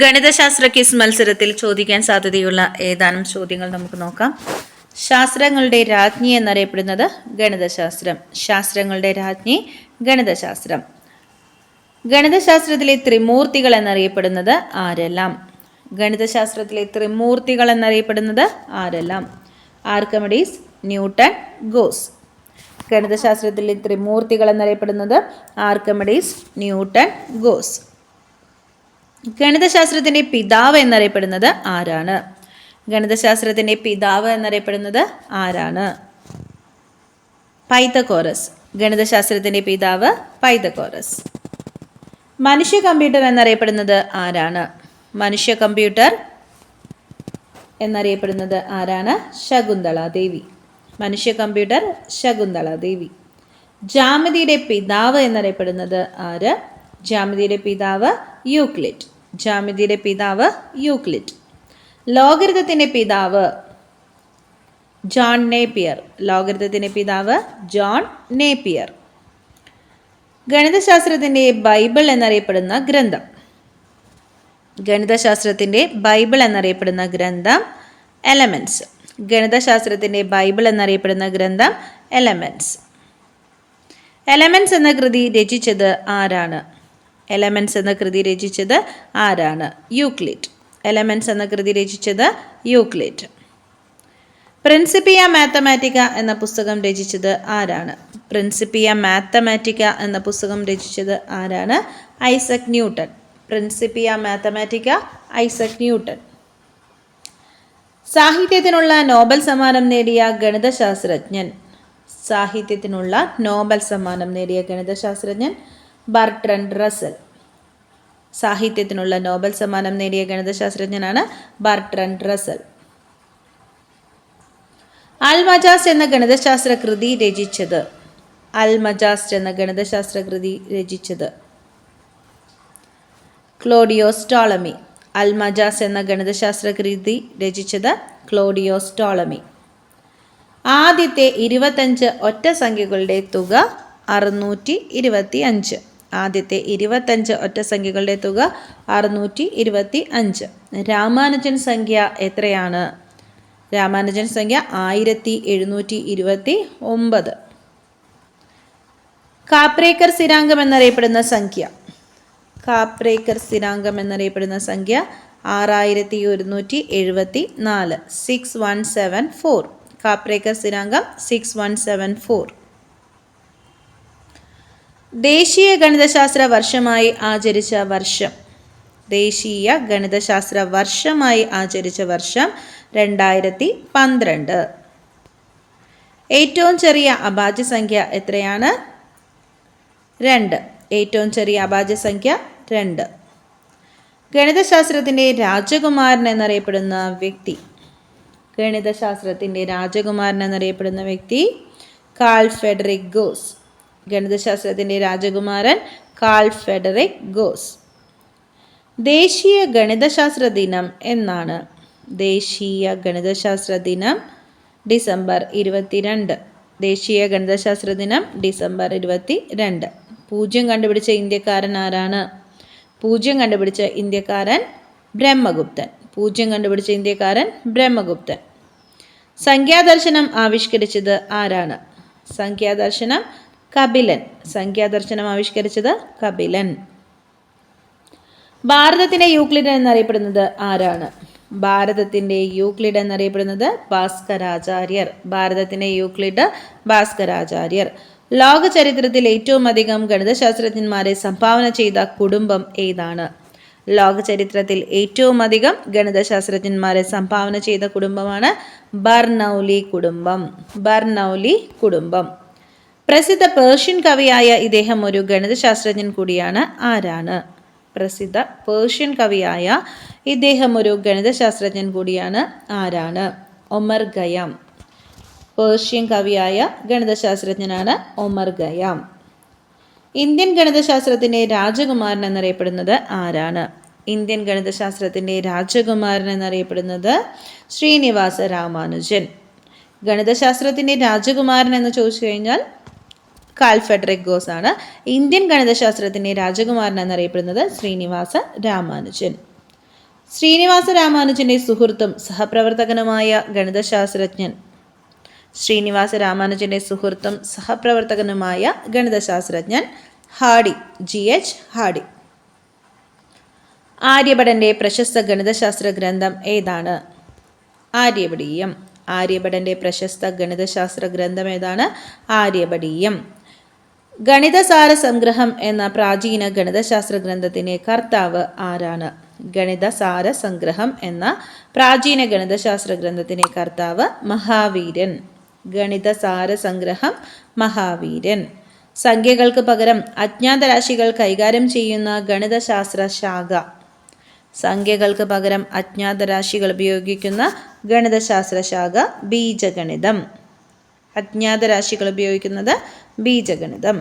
ഗണിതശാസ്ത്ര ക്വിസ് മത്സരത്തിൽ ചോദിക്കാൻ സാധ്യതയുള്ള ഏതാനും ചോദ്യങ്ങൾ നമുക്ക് നോക്കാം. ശാസ്ത്രങ്ങളുടെ രാജ്ഞി എന്നറിയപ്പെടുന്നത് ഗണിതശാസ്ത്രം. ശാസ്ത്രങ്ങളുടെ രാജ്ഞി ഗണിതശാസ്ത്രം. ഗണിതശാസ്ത്രത്തിലെ ത്രിമൂർത്തികൾ എന്നറിയപ്പെടുന്നത് ആരെല്ലാം? ഗണിതശാസ്ത്രത്തിലെ ത്രിമൂർത്തികൾ എന്നറിയപ്പെടുന്നത് ആരെല്ലാം? Archimedes Newton Gauss. ഗണിതശാസ്ത്രത്തിലെ ത്രിമൂർത്തികൾ എന്നറിയപ്പെടുന്നത് ആർക്കമഡീസ് ന്യൂട്ടൺ ഗോസ്. ഗണിതശാസ്ത്രത്തിന്റെ പിതാവ് എന്നറിയപ്പെടുന്നത് ആരാണ്? ഗണിതശാസ്ത്രത്തിന്റെ പിതാവ് എന്നറിയപ്പെടുന്നത് ആരാണ്? പൈതകോറസ് ഗണിതശാസ്ത്രത്തിന്റെ പിതാവ് പൈതകോറസ് മനുഷ്യ കമ്പ്യൂട്ടർ എന്നറിയപ്പെടുന്നത് ആരാണ്? മനുഷ്യ കമ്പ്യൂട്ടർ എന്നറിയപ്പെടുന്നത് ആരാണ്? ശകുന്തള ദേവി മനുഷ്യ കമ്പ്യൂട്ടർ ശകുന്തള ദേവി ജാമിതിയുടെ പിതാവ് എന്നറിയപ്പെടുന്നത് ആര്? ജാമിതിയുടെ പിതാവ് യൂക്ലിഡ്. ജാമിതിയുടെ പിതാവ് യൂക്ലിഡ്. ലോഗരിതത്തിന്റെ പിതാവ് ജോൺ നേപ്പിയർ. ലോഗരിതത്തിന്റെ പിതാവ് ജോൺ നേപ്പിയർ. ഗണിതശാസ്ത്രത്തിന്റെ ബൈബിൾ എന്നറിയപ്പെടുന്ന ഗ്രന്ഥം. ഗണിതശാസ്ത്രത്തിന്റെ ബൈബിൾ എന്നറിയപ്പെടുന്ന ഗ്രന്ഥം എലമെന്റ്സ് ഗണിതശാസ്ത്രത്തിന്റെ ബൈബിൾ എന്നറിയപ്പെടുന്ന ഗ്രന്ഥം എലമെന്റ്സ് എലമെന്റ്സ് എന്ന കൃതി രചിച്ചത് ആരാണ്? എലമെന്റ്സ് എന്ന കൃതി രചിച്ചത് ആരാണ്? യൂക്ലിഡ് എലമെൻസ് എന്ന കൃതി രചിച്ചത് യൂക്ലിഡ് പ്രിൻസിപ്പിയ മാത്തമാറ്റിക്ക എന്ന പുസ്തകം രചിച്ചത് ആരാണ്? പ്രിൻസിപ്പിയ മാത്തമാറ്റിക്ക എന്ന പുസ്തകം രചിച്ചത് ആരാണ്? Isaac Newton principia mathematica Isaac Newton സാഹിത്യത്തിനുള്ള നോബൽ സമ്മാനം നേടിയ ഗണിതശാസ്ത്രജ്ഞൻ. സാഹിത്യത്തിനുള്ള നോബൽ സമ്മാനം നേടിയ ഗണിതശാസ്ത്രജ്ഞൻ ബർട്രൻ റസൽ സാഹിത്യത്തിനുള്ള നോബൽ സമ്മാനം നേടിയ ഗണിതശാസ്ത്രജ്ഞനാണ് ബർട്രൻ റസൽ അൽ മജാസ് എന്ന ഗണിതശാസ്ത്ര കൃതി രചിച്ചത്. അൽ മജാസ് എന്ന ഗണിതശാസ്ത്ര കൃതി രചിച്ചത്. ക്ലോഡിയോസ് ടോളമി. അൽ മജാസ് എന്ന ഗണിതശാസ്ത്ര കൃതി രചിച്ചത് ക്ലോഡിയോസ് ടോളമി. ആദ്യത്തെ ഇരുപത്തഞ്ച് ഒറ്റ സംഖ്യകളുടെ തുക അറുന്നൂറ്റി ഇരുപത്തി അഞ്ച് ആദ്യത്തെ ഇരുപത്തഞ്ച് ഒറ്റ സംഖ്യകളുടെ തുക അറുന്നൂറ്റി ഇരുപത്തി അഞ്ച് രാമാനുജൻ സംഖ്യ എത്രയാണ്? രാമാനുജൻ സംഖ്യ ആയിരത്തി എഴുന്നൂറ്റി ഇരുപത്തി ഒമ്പത് കാപ്രേക്കർ സ്ഥിരാംഗം എന്നറിയപ്പെടുന്ന സംഖ്യ. കാപ്രേക്കർ സ്ഥിരാംഗം എന്നറിയപ്പെടുന്ന സംഖ്യ ആറായിരത്തി ഒരുന്നൂറ്റി എഴുപത്തി നാല് six one seven four Kaprekar സ്ഥിരാംഗം six one seven four ദേശീയ ഗണിതശാസ്ത്ര വർഷമായി ആചരിച്ച വർഷം. ദേശീയ ഗണിതശാസ്ത്ര വർഷമായി ആചരിച്ച വർഷം രണ്ടായിരത്തി പന്ത്രണ്ട് ഏറ്റവും ചെറിയ അഭാജ്യ സംഖ്യ എത്രയാണ്? രണ്ട്. ഏറ്റവും ചെറിയ അഭാജ്യ സംഖ്യ രണ്ട്. ഗണിതശാസ്ത്രത്തിന്റെ രാജകുമാരൻ എന്നറിയപ്പെടുന്ന വ്യക്തി. ഗണിതശാസ്ത്രത്തിന്റെ രാജകുമാരൻ എന്നറിയപ്പെടുന്ന വ്യക്തി കാൾ ഫെഡറിക് ഗോസ്. ഗണിതശാസ്ത്രത്തിന്റെ രാജകുമാരൻ കാൾ ഫെഡറിക് ഗോസ്. ദേശീയ ഗണിതശാസ്ത്ര ദിനം എന്നാണ്. ദേശീയ ഗണിതശാസ്ത്ര ദിനം ഡിസംബർ ഇരുപത്തിരണ്ട്. ദേശീയ ഗണിതശാസ്ത്ര ദിനം ഡിസംബർ ഇരുപത്തി രണ്ട് പൂജ്യം കണ്ടുപിടിച്ച ഇന്ത്യക്കാരൻ ആരാണ്? പൂജ്യം കണ്ടുപിടിച്ച ഇന്ത്യക്കാരൻ ബ്രഹ്മഗുപ്തൻ. പൂജ്യം കണ്ടുപിടിച്ച ഇന്ത്യക്കാരൻ ബ്രഹ്മഗുപ്തൻ. സംഖ്യാദർശനം ആവിഷ്കരിച്ചത് ആരാണ്? സംഖ്യാദർശനം കപിലൻ. സംഖ്യാദർശനം ആവിഷ്കരിച്ചത് കപിലൻ. ഭാരതത്തിന്റെ യൂക്ലിഡ് എന്നറിയപ്പെടുന്നത് ആരാണ്? ഭാരതത്തിന്റെ യൂക്ലിഡ് എന്നറിയപ്പെടുന്നത് ഭാസ്കരാചാര്യർ. ഭാരതത്തിന്റെ യൂക്ലിഡ് ഭാസ്കരാചാര്യർ. ലോക ചരിത്രത്തിൽ ഏറ്റവും അധികം ഗണിതശാസ്ത്രജ്ഞന്മാരെ സംഭാവന ചെയ്ത കുടുംബം ഏതാണ്? ലോക ചരിത്രത്തിൽ ഏറ്റവും അധികം ഗണിതശാസ്ത്രജ്ഞന്മാരെ സംഭാവന ചെയ്ത കുടുംബമാണ് ബർണൌലി കുടുംബം. ബർണൌലി കുടുംബം. പ്രസിദ്ധ പേർഷ്യൻ കവിയായ ഇദ്ദേഹം ഒരു ഗണിതശാസ്ത്രജ്ഞൻ കൂടിയാണ്. ആരാണ്? പ്രസിദ്ധ പേർഷ്യൻ കവിയായ ഇദ്ദേഹം ഒരു ഗണിതശാസ്ത്രജ്ഞൻ കൂടിയാണ്. ആരാണ്? Omar Khayyam. പേർഷ്യൻ കവിയായ ഗണിതശാസ്ത്രജ്ഞനാണ് ഒമർ ഗയാം. ഇന്ത്യൻ ഗണിതശാസ്ത്രത്തിന്റെ രാജകുമാരൻ എന്നറിയപ്പെടുന്നത് ആരാണ്? ഇന്ത്യൻ ഗണിതശാസ്ത്രത്തിന്റെ രാജകുമാരൻ എന്നറിയപ്പെടുന്നത് ശ്രീനിവാസ രാമാനുജൻ. ഗണിതശാസ്ത്രത്തിന്റെ രാജകുമാരൻ എന്ന് ചോദിച്ചു കഴിഞ്ഞാൽ കാൽ ഫെഡറിക് ഗോസ് ആണ് ഇന്ത്യൻ ഗണിതശാസ്ത്രത്തിന്റെ രാജകുമാരൻ എന്നറിയപ്പെടുന്നത് ശ്രീനിവാസ രാമാനുജൻ. ശ്രീനിവാസ രാമാനുജന്റെ സുഹൃത്തും സഹപ്രവർത്തകനുമായ ഗണിതശാസ്ത്രജ്ഞൻ. ശ്രീനിവാസ രാമാനുജന്റെ സുഹൃത്തും സഹപ്രവർത്തകനുമായ ഗണിതശാസ്ത്രജ്ഞൻ ഹാഡി ജി. എച്ച്. ഹാഡി. ആര്യഭടന്റെ പ്രശസ്ത ഗണിതശാസ്ത്ര ഗ്രന്ഥം ഏതാണ്? ആര്യഭടീയം. ആര്യഭടന്റെ പ്രശസ്ത ഗണിതശാസ്ത്ര ഗ്രന്ഥം ഏതാണ്? ആര്യഭടീയം. ഗണിതസാര സംഗ്രഹം എന്ന പ്രാചീന ഗണിതശാസ്ത്ര ഗ്രന്ഥത്തിന്റെ കർത്താവ് ആരാണ്? ഗണിതസാര സംഗ്രഹം എന്ന പ്രാചീന ഗണിതശാസ്ത്ര ഗ്രന്ഥത്തിന്റെ കർത്താവ് മഹാവീരൻ. ഗണിതസാര സംഗ്രഹം മഹാവീരൻ. സംഖ്യകൾക്ക് പകരം അജ്ഞാതരാശികൾ കൈകാര്യം ചെയ്യുന്ന ഗണിതശാസ്ത്ര ശാഖ സംഖ്യകൾക്ക് പകരം അജ്ഞാതരാശികൾ ഉപയോഗിക്കുന്ന ഗണിതശാസ്ത്ര ശാഖ ബീജഗണിതം. അജ്ഞാത രാശികൾ ഉപയോഗിക്കുന്നത് ബീജഗണിതം.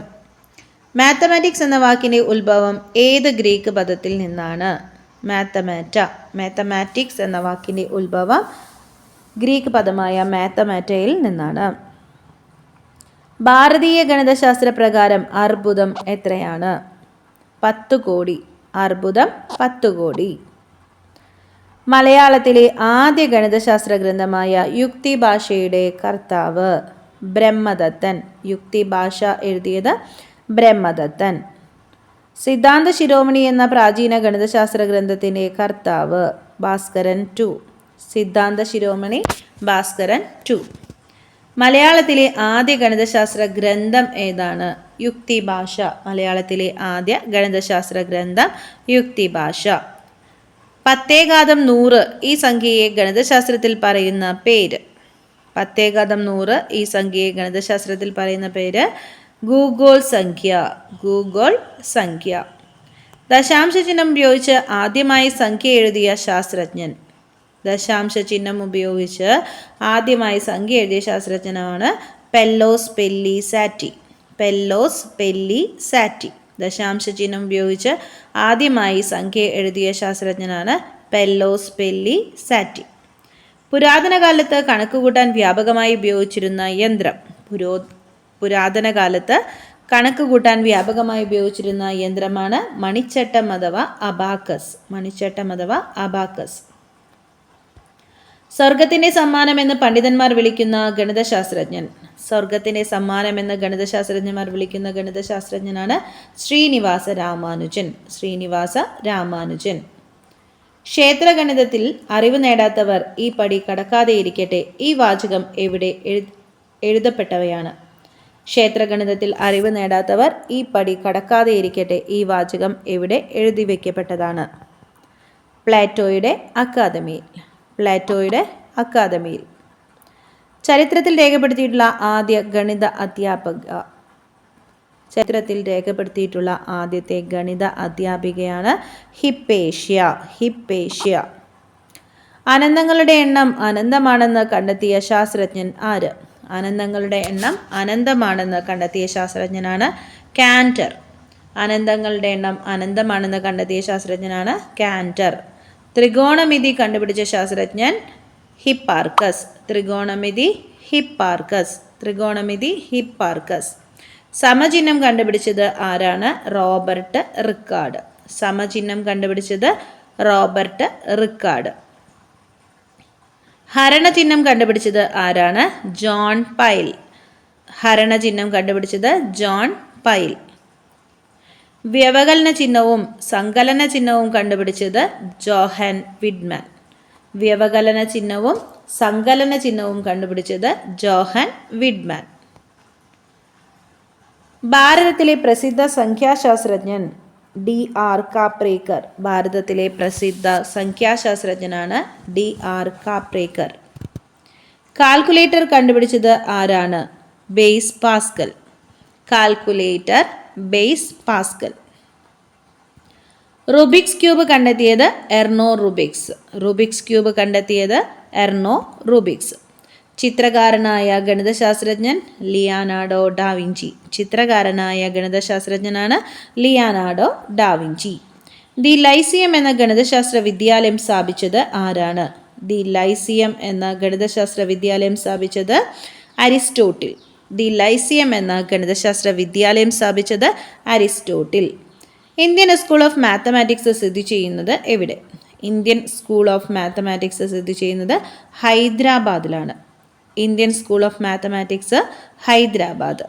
മാത്തമാറ്റിക്സ് എന്ന വാക്കിന്റെ ഉത്ഭവം ഏത് ഗ്രീക്ക് പദത്തിൽ നിന്നാണ്? മാത്തമാറ്റ മാത്തമാറ്റിക്സ് എന്ന വാക്കിന്റെ ഉത്ഭവം ഗ്രീക്ക് പദമായ മാത്തമാറ്റയിൽ നിന്നാണ്. ഭാരതീയ ഗണിതശാസ്ത്ര പ്രകാരം അർബുദം എത്രയാണ്? പത്ത് കോടി. അർബുദം പത്ത് കോടി. മലയാളത്തിലെ ആദ്യ ഗണിതശാസ്ത്ര ഗ്രന്ഥമായ യുക്തി ഭാഷയുടെ കർത്താവ് ബ്രഹ്മദത്തൻ. യുക്തി ഭാഷ എഴുതിയത് ബ്രഹ്മദത്തൻ. സിദ്ധാന്ത ശിരോമണി എന്ന പ്രാചീന ഗണിതശാസ്ത്ര ഗ്രന്ഥത്തിന്റെ കർത്താവ് Bhaskaran to. Siddhanta Shiromani Bhaskaran to. മലയാളത്തിലെ ആദ്യ ഗണിതശാസ്ത്ര ഗ്രന്ഥം ഏതാണ്? യുക്തി ഭാഷ. മലയാളത്തിലെ ആദ്യ ഗണിതശാസ്ത്ര ഗ്രന്ഥം യുക്തി ഭാഷ. പത്തേകാതം നൂറ് ഈ സംഖ്യയെ ഗണിതശാസ്ത്രത്തിൽ പറയുന്ന പേര്. പത്തേകാതം നൂറ് ഈ സംഖ്യയെ ഗണിതശാസ്ത്രത്തിൽ പറയുന്ന പേര് ഗൂഗോൾ സംഖ്യ ഗൂഗോൾ സംഖ്യ. ദശാംശ ചിഹ്നം ഉപയോഗിച്ച് ആദ്യമായി സംഖ്യ എഴുതിയ ശാസ്ത്രജ്ഞൻ. ദശാംശ ചിഹ്നം ഉപയോഗിച്ച് ആദ്യമായി സംഖ്യ എഴുതിയ ശാസ്ത്രജ്ഞനാണ് പെല്ലോസ് പെല്ലി സാറ്റി. പെല്ലോസ് പെല്ലി സാറ്റി. ദശാംശ ചിഹ്നം ഉപയോഗിച്ച് ആദ്യമായി സംഖ്യ എഴുതിയ ശാസ്ത്രജ്ഞനാണ് പെല്ലോസ് പെല്ലി സാറ്റി. പുരാതന കാലത്ത് കണക്കുകൂട്ടാൻ വ്യാപകമായി ഉപയോഗിച്ചിരുന്ന യന്ത്രം. പുരോ പുരാതന കാലത്ത് കണക്ക് കൂട്ടാൻ വ്യാപകമായി ഉപയോഗിച്ചിരുന്ന യന്ത്രമാണ് മണിച്ചട്ടം അഥവാ അബാക്കസ്. മണിച്ചട്ടം അഥവാ അബാക്കസ്. സ്വർഗത്തിന്റെ സമ്മാനം എന്ന് പണ്ഡിതന്മാർ വിളിക്കുന്ന ഗണിതശാസ്ത്രജ്ഞൻ. സ്വർഗത്തിന്റെ സമ്മാനം എന്ന് ഗണിതശാസ്ത്രജ്ഞന്മാർ വിളിക്കുന്ന ഗണിതശാസ്ത്രജ്ഞനാണ് ശ്രീനിവാസ രാമാനുജൻ. ശ്രീനിവാസ രാമാനുജൻ. ക്ഷേത്രഗണിതത്തിൽ അറിവ് നേടാത്തവർ ഈ പടി കടക്കാതെയിരിക്കട്ടെ. ഈ വാചകം എവിടെ എഴുതപ്പെട്ടവയാണ്. ക്ഷേത്രഗണിതത്തിൽ അറിവ് നേടാത്തവർ ഈ പടി കടക്കാതെയിരിക്കട്ടെ. ഈ വാചകം എവിടെ എഴുതി വയ്ക്കപ്പെട്ടതാണ് പ്ലാറ്റോയുടെ അക്കാദമിയിൽ. പ്ലാറ്റോയുടെ അക്കാദമിയിൽ. ചരിത്രത്തിൽ രേഖപ്പെടുത്തിയിട്ടുള്ള ആദ്യ ഗണിത അധ്യാപക ചരിത്രത്തിൽ രേഖപ്പെടുത്തിയിട്ടുള്ള ആദ്യത്തെ ഗണിത അധ്യാപികയാണ് ഹിപ്പേഷ്യ. ഹിപ്പേഷ്യ. അനന്തങ്ങളുടെ എണ്ണം അനന്തമാണെന്ന് കണ്ടെത്തിയ ശാസ്ത്രജ്ഞൻ ആര്? അനന്തങ്ങളുടെ എണ്ണം അനന്തമാണെന്ന് കണ്ടെത്തിയ ശാസ്ത്രജ്ഞനാണ് കാന്റർ. അനന്തങ്ങളുടെ എണ്ണം അനന്തമാണെന്ന് കണ്ടെത്തിയ ശാസ്ത്രജ്ഞനാണ് കാന്റർ. ത്രികോണമിതി കണ്ടുപിടിച്ച ശാസ്ത്രജ്ഞൻ ഹിപ്പാർക്കസ്. ത്രികോണമിതി ഹിപ്പാർക്കസ്. ത്രികോണമിതി ഹിപ്പാർക്കസ്. സമചിഹ്നം കണ്ടുപിടിച്ചത് ആരാണ്? Robert record. സമചിഹ്നം കണ്ടുപിടിച്ചത് റോബർട്ട് റിക്കാർഡ്. ഹരണചിഹ്നം കണ്ടുപിടിച്ചത് ആരാണ്? John pile. ഹരണചിഹ്നം കണ്ടുപിടിച്ചത് ജോൺ പൈൽ. വ്യവകലന ചിഹ്നവും സങ്കലന ചിഹ്നവും കണ്ടുപിടിച്ചത് ജോഹൻ വിഡ്മാൻ. വ്യവകലന ചിഹ്നവും സങ്കലന ചിഹ്നവും കണ്ടുപിടിച്ചത് ജോഹൻ വിഡ്മാൻ. ഭാരതത്തിലെ പ്രസിദ്ധ സംഖ്യാശാസ്ത്രജ്ഞൻ ഡി ആർ കാപ്രേക്കർ. ഭാരതത്തിലെ പ്രസിദ്ധ സംഖ്യാശാസ്ത്രജ്ഞനാണ് ഡി ആർ കാപ്രേക്കർ. കാൽക്കുലേറ്റർ കണ്ടുപിടിച്ചത് ആരാണ്? Blaise Pascal. Calculator Blaise Pascal. Rubik's cube കണ്ടെത്തിയത് എർണോ റുബിക്സ്. റുബിക്സ് ക്യൂബ് കണ്ടെത്തിയത് എർണോ റുബിക്സ്. ചിത്രകാരനായ ഗണിതശാസ്ത്രജ്ഞൻ ലിയാനാഡോ ഡാവിഞ്ചി ചിത്രകാരനായ ഗണിതശാസ്ത്രജ്ഞനാണ് Leonardo da Vinci the lyceum എന്ന ഗണിതശാസ്ത്ര വിദ്യാലയം സ്ഥാപിച്ചത് ആരാണ്? ദി ലൈസിയം എന്ന ഗണിതശാസ്ത്ര വിദ്യാലയം സ്ഥാപിച്ചത് അരിസ്റ്റോട്ടിൽ. ദി ലൈസിയം എന്ന ഗണിതശാസ്ത്ര വിദ്യാലയം സ്ഥാപിച്ചത് Aristotle. Indian school of mathematics സ്ഥിതി ചെയ്യുന്നത് എവിടെ? ഇന്ത്യൻ സ്കൂൾ ഓഫ് മാത്തമാറ്റിക്സ് സ്ഥിതി ചെയ്യുന്നത് ഹൈദരാബാദിലാണ്. Indian school of mathematics Hyderabad